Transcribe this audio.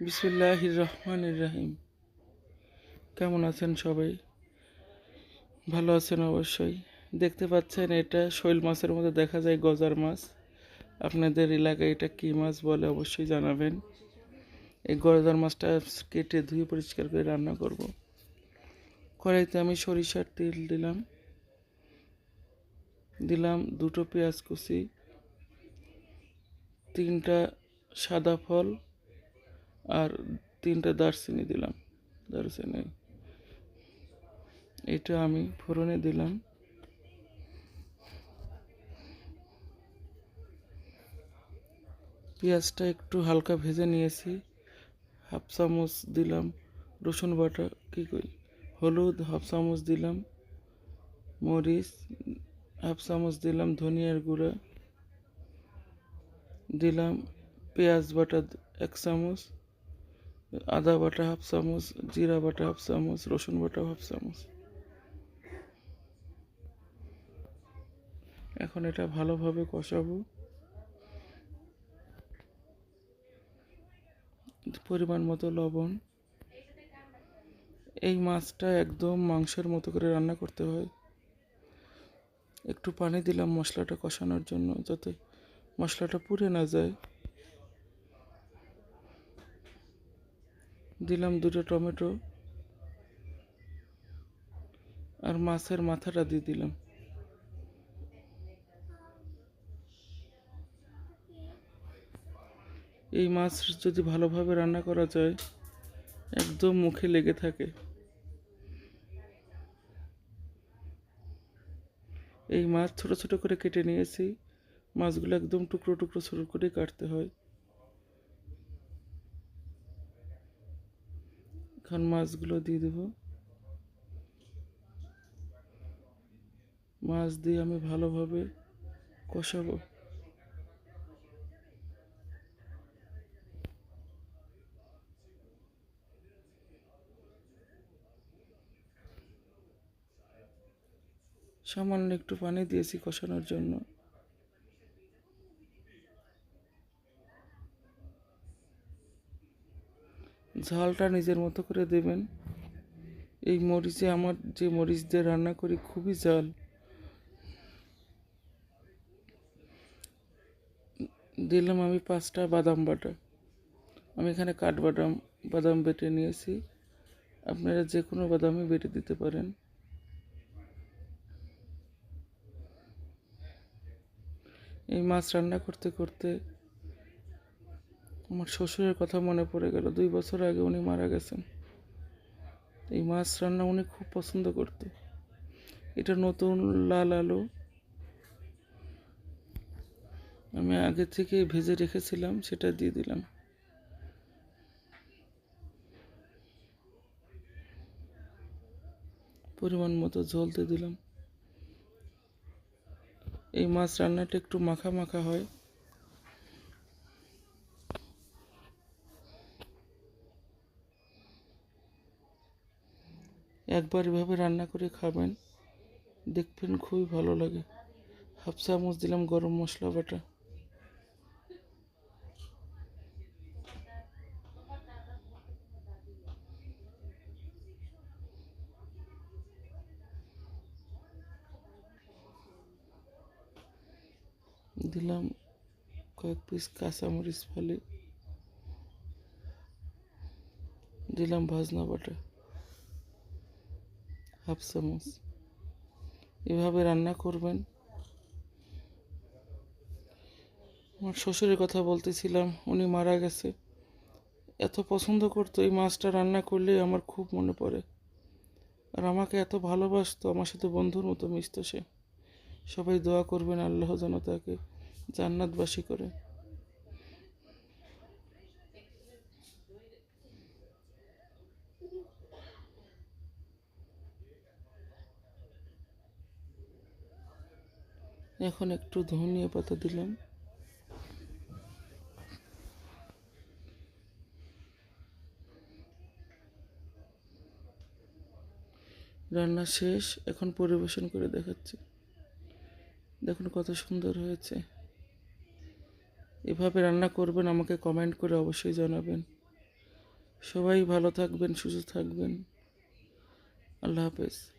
বিসমুল্লাহ রহমান রাহিম। কেমন আছেন সবাই? ভালো আছেন অবশ্যই। দেখতে পাচ্ছেন, এটা শৈল মাছের মধ্যে দেখা যায়, গজার মাছ। আপনাদের এলাকায় এটা কী মাছ বলে অবশ্যই জানাবেন। এই গজার মাছটা কেটে ধুয়ে পরিষ্কার করে রান্না করব। কড়াইতে আমি সরিষার তেল দিলাম। দিলাম দুটো পেঁয়াজ কুচি, তিনটা সাদা ফল আর তিনটা দারচিনি দিলাম, দারচিনি। এটা আমি ফোড়নে দিলাম। পেঁয়াজটা একটু হালকা ভেজে নিয়েছি, হাফ চামচ দিলাম রসুন বাটা, কী করি হলুদ হাফ চামচ দিলাম, মরিচ হাফ চামচ দিলাম ধনিয়ার গুঁড়া, দিলাম পেঁয়াজ বাটা এক চামচ আদা বাটা হাফ চামচ, জিরা বাটা হাফ চামচ, রসুন বাটা হাফ চামচ। এখন এটা ভালোভাবে কষাবো। পরিমাণ মতো লবণ। এই মাছটা একদম মাংসের মতো করে রান্না করতে হয়। একটু পানি দিলাম মশলাটা কষানোর জন্য, যাতে মশলাটা পুড়ে না যায়। দিলাম দুটো টমেটো আর মাছের মাথাটা দিয়ে দিলাম। এই মাছ যদি ভালোভাবে রান্না করা যায়, একদম মুখে লেগে থাকে। এই মাছ ছোট ছোট করে কেটে নিয়েছি, মাছগুলো একদম টুকরো টুকরো ছোট করে কাটতে হয়। এখন মাছগুলো দিয়ে দেব। মাছ দিয়ে আমি ভালোভাবে কষাবো। সামান্য একটু পানি দিয়েছি কষানোর জন্য। ঝালটা নিজের মতো করে দেবেন। এই মরিচে আমার যে মরিচ দিয়ে রান্না করি খুবই ঝাল। দিলাম আমি পাঁচটা বাদাম বাটা। আমি এখানে কাঠবাদাম বাদাম বেটে নিয়েছি। আপনারা যে কোনো বাদামই বেটে দিতে পারেন। এই মাছ রান্না করতে করতে আমার শ্বশুরের কথা মনে পড়ে গেল। দুই বছর আগে উনি মারা গেছেন। এই মাছ রান্না উনি খুব পছন্দ করত। এটা নতুন লাল আলু। আমি আগে থেকে ভেজে রেখেছিলাম, সেটা দিয়ে দিলাম। পরিমাণ মতো দিয়ে দিলাম। এই মাছ রান্নাটা একটু মাখা মাখা হয়। একবার এভাবে রান্না করে খাবেন, দেখবেন খুবই ভালো লাগে। হাফ চামচ দিলাম গরম মশলা বাটা। দিলাম কয়েক পিস কাঁচামরিচ ফালি। দিলাম ভাজনা বাটা। হাফ চামচ এভাবে রান্না করবেন। আমার শ্বশুরের কথা বলতেছিলাম, উনি মারা গেছে। এত পছন্দ করতো এই মাছটা রান্না করলে আমার খুব মনে পড়ে। আর আমাকে এত ভালোবাসতো, আমার সাথে বন্ধুর মতো মিশতো সে। সবাই দোয়া করবেন আল্লাহ যেন তাকে জান্নাতবাসী করে। এখন একটু ধনিয়া পাতা দিলাম। রান্না শেষ, এখন পরিবেশন করে দেখাচ্ছি। দেখুন কত সুন্দর হয়েছে। এভাবে রান্না করবেন, আমাকে কমেন্ট করে অবশ্যই জানাবেন। সবাই ভালো থাকবেন, সুস্থ থাকবেন। আল্লাহ হাফেজ।